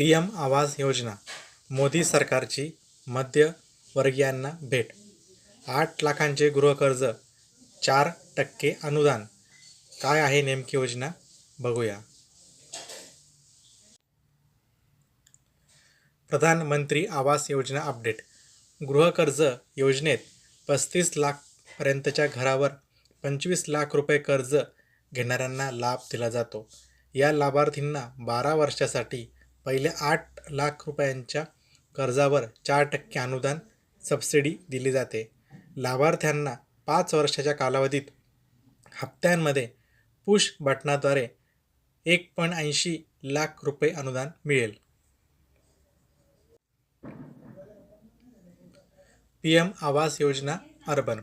P M Awas Yojana Modi सरकारची मध्यमवर्गीयांना भेट आठ लाखांचे गृहकर्ज चार टक्के अनुदान. काय आहे नेमकी योजना? बघूया. प्रधानमंत्री आवास योजना अपडेट. गृहकर्ज योजनेत पस्तीस लाखपर्यंतच्या घरावर पंचवीस लाख रुपये कर्ज घेणाऱ्यांना लाभ दिला जातो. या लाभार्थींना बारा वर्षासाठी पहिल्या आठ लाख रुपयांच्या कर्जावर चार टक्के अनुदान सबसिडी दिली जाते. लाभार्थ्यांना पाच वर्षाच्या कालावधीत हप्त्यांमध्ये पुश बटनाद्वारे एक पॉईंट ऐंशी लाख रुपये अनुदान मिळेल. P M Awas Yojana urban.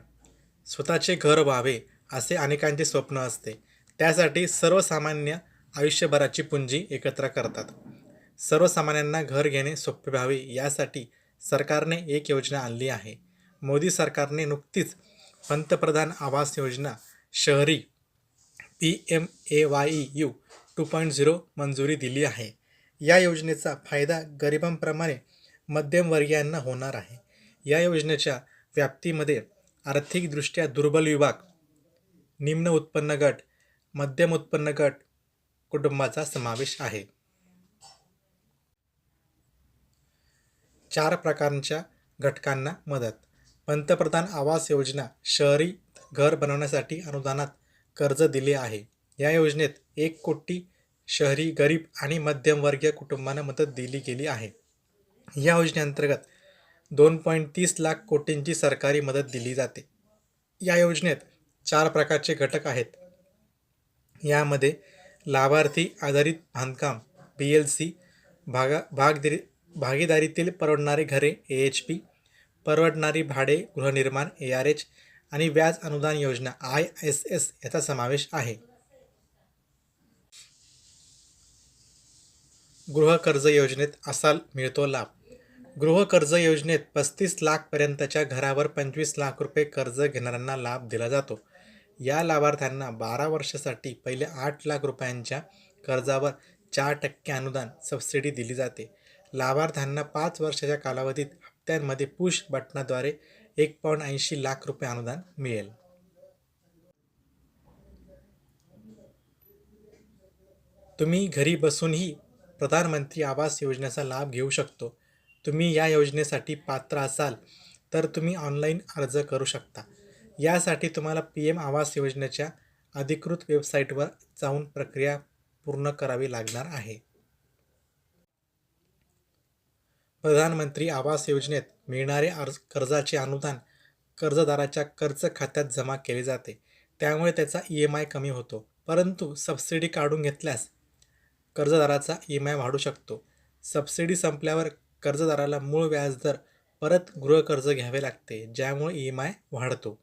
स्वतःचे घर व्हावे असे अनेकांचे स्वप्न असते. त्यासाठी सर्वसामान्य आयुष्यभराची पुंजी एकत्र करतात. सर्वसामान्यांना घर घेणे सोपे व्हावे यासाठी सरकारने एक योजना आणली आहे. मोदी सरकारने नुकतीच पंतप्रधान आवास योजना शहरी P M A Y U two point zero मंजुरी दिली आहे. या योजनेचा फायदा गरिबांप्रमाणे मध्यमवर्गीयांना होणार आहे. या योजनेच्या व्याप्तीमध्ये आर्थिकदृष्ट्या दुर्बल विभाग निम्न उत्पन्न गट मध्यम उत्पन्न गट कुटुंबाचा समावेश आहे. चार प्रकारच्या घटकांना मदत. पंतप्रधान आवास योजना शहरी घर बनवण्यासाठी अनुदानात कर्ज दिले आहे. या योजनेत एक कोटी शहरी गरीब आणि मध्यमवर्गीय कुटुंबांना मदत दिली गेली आहे. या योजनेअंतर्गत दोन पॉईंट तीस लाख कोटींची सरकारी मदत दिली जाते. या योजनेत चार प्रकारचे घटक आहेत. यामध्ये लाभार्थी आधारित बांधकाम बी एल सी भागा भागदिरी भागीदारीतील परवडणारी घरे ए एच पी परवडणारी भाडे गृहनिर्माण ए आर एच आणि व्याज अनुदान योजना आय एस एस याचा समावेश आहे. गृहकर्ज योजनेत असा मिळतो लाभ. गृहकर्ज योजनेत पस्तीस लाखपर्यंतच्या घरावर पंचवीस लाख रुपये कर्ज घेणाऱ्यांना लाभ दिला जातो. या लाभार्थ्यांना बारा वर्षासाठी पहिले आठ लाख रुपयांच्या कर्जावर चार टक्के अनुदान सबसिडी दिली जाते. लाभार्थ्यांना पाच वर्षाच्या कालावधीत हप्त्यांमध्ये पुश बटनाद्वारे एक पॉईंट ऐंशी लाख रुपये अनुदान मिळेल. तुम्ही घरी बसूनही प्रधानमंत्री आवास योजनेचा लाभ घेऊ शकतो. तुम्ही या योजनेसाठी पात्र असाल तर तुम्ही ऑनलाईन अर्ज करू शकता. यासाठी तुम्हाला पी एम आवास योजनेच्या अधिकृत वेबसाईटवर जाऊन प्रक्रिया पूर्ण करावी लागणार आहे. प्रधानमंत्री आवास योजनेत मिळणारे अर्ज कर्जाचे अनुदान कर्जदाराच्या कर्ज खात्यात जमा केले जाते. त्यामुळे त्याचा ई एम आय कमी होतो. परंतु सबसिडी काढून घेतल्यास कर्जदाराचा ई एम आय वाढू शकतो. सबसिडी संपल्यावर कर्जदाराला मूळ व्याजदर परत गृहकर्ज घ्यावे लागते ज्यामुळे ई एम आय वाढतो.